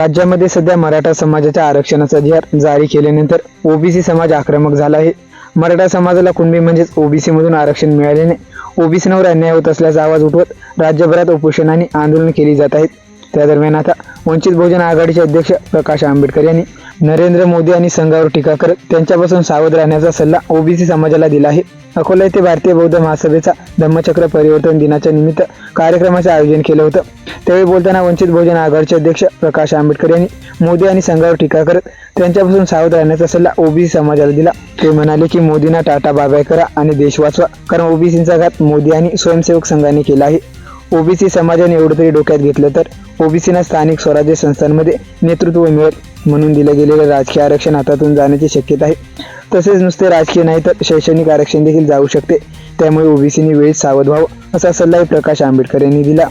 राज्यामध्ये सध्या मराठा समाजाच्या आरक्षणाचा अधिकार जारी केल्यानंतर ओबीसी समाज आक्रमक झाला आहे. मराठा समाजाला कुणबी म्हणजेच ओबीसी मधून आरक्षण मिळाल्याने ओबीसीवर अन्याय होत असल्याचा आवाज उठवत राज्यभरात उपोषण आणि आंदोलन केली जात आहेत. त्या दरम्यान आता वंचित बहुजन आघाडीचे अध्यक्ष प्रकाश आंबेडकर यांनी नरेंद्र मोदी आणि संघावर टीका करत त्यांच्यापासून सावध राहण्याचा सल्ला ओबीसी समाजाला दिला आहे. अकोला येथे भारतीय बौद्ध महासभेचा धम्मचक्र परिवर्तन दिनाच्या निमित्त कार्यक्रमाचे आयोजन केलं होतं. त्यावेळी बोलताना वंचित बहुजन आघाडीचे अध्यक्ष प्रकाश आंबेडकर यांनी मोदी आणि संघावर टीका करत त्यांच्यापासून सावध राहण्याचा सल्ला ओबीसी समाजाला दिला. ते म्हणाले की मोदींना टाटा बाबाय करा आणि देश वाचवा कारण ओबीसीचा घात मोदी आणि स्वयंसेवक संघाने केला आहे. ओबीसी समाजाने एवढं तरी डोक्यात घेतलं तर ओबीसीना स्थानिक स्वराज्य संस्थांमध्ये नेतृत्व मिळेल म्हणून दिलं गेलेलं राजकीय आरक्षण हातातून जाण्याची शक्यता आहे. तसेच नुसते राजकीय नाही तर शैक्षणिक आरक्षण देखील जाऊ शकते. त्यामुळे ओबीसीनी वेळीच सावध व्हावं असा सल्लाही प्रकाश आंबेडकर यांनी दिला.